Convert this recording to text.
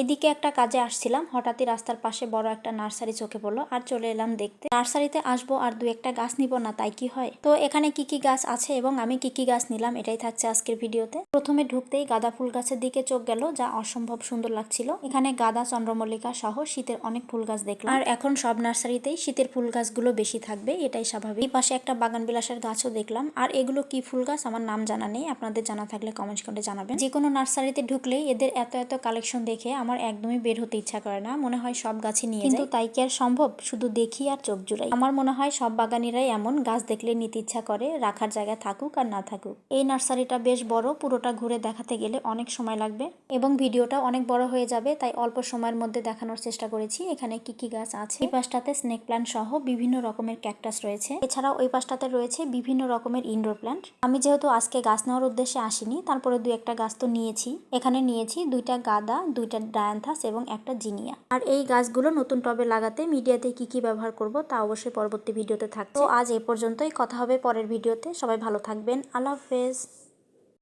এদিকে একটা কাজে আসছিলাম। হঠাৎই রাস্তার পাশে বড় একটা নার্সারি চোখে পড়ল আর চলে এলাম দেখতে। নার্সারিতে আসব আর দু একটা গাছ নিব না, তাই কি হয়? তো এখানে কি কি গাছ আছে এবং আমি কি কি গাছ নিলাম এটাই থাকছে আজকের ভিডিওতে। প্রথমে ঢুকতেই গাঁদা ফুল গাছের দিকে চোখ গেল, যা অসম্ভব সুন্দর লাগছিল। এখানে গাঁদা চন্দ্রমল্লিকা সহ শীতের অনেক ফুল গাছ দেখলাম। আর এখন সব নার্সারিতেই শীতের ফুল গাছগুলো বেশি থাকবে, এটাই স্বাভাবিক। এই পাশে একটা বাগান বিলাসের গাছও দেখলাম। আর এগুলো কি ফুল গাছ আমার নাম জানা নেই, আপনাদের জানা থাকলে কমেন্ট করে জানাবেন। যে কোনো নার্সারিতে ঢুকলেই এদের এত এত কালেকশন দেখে আমার একদমই বের হতে ইচ্ছা করে না। মনে হয় সব গাছই নিয়ে কিন্তু তাই কি আর সম্ভব? শুধু দেখি আর চোখ জুড়াই। আমার মনে হয় সব বাগানিরাই এমন। গাছ দেখলে নিতে ইচ্ছা করে রাখার জায়গা থাকুক আর না থাকুক। এই নার্সারিটা বেশ বড় পুরোটা ঘুরে দেখাতে গেলে অনেক সময় লাগবে। এবং ভিডিওটা অনেক বড় হয়ে যাবে তাই অল্প সময়ের মধ্যে দেখানোর চেষ্টা করেছি। এখানে কি কি গাছ আছে? এই পাশটাতে স্নেক প্ল্যান্ট সহ বিভিন্ন রকমের ক্যাকটাস রয়েছে। এছাড়াও ওই পাশটাতে রয়েছে বিভিন্ন রকমের ইনডোর প্ল্যান্ট। আমি যেহেতু আজকে গাছ নেওয়ার উদ্দেশ্যে আসিনি তারপরে দুই একটা গাছ তো নিয়েছি। এখানে নিয়েছি দুইটা গাদা দুইটা ডায়ান্থাস এবং একটা জিনিয়া। আর এই গাছগুলো নতুন টবে লাগাতে মিডিয়াতে কি কি ব্যবহার করব তা অবশ্যই পরবর্তী ভিডিওতে থাকবে তো আজ এ পর্যন্তই। কথা হবে পরের ভিডিওতে। সবাই ভালো থাকবেন। আল্লাহ হাফেজ।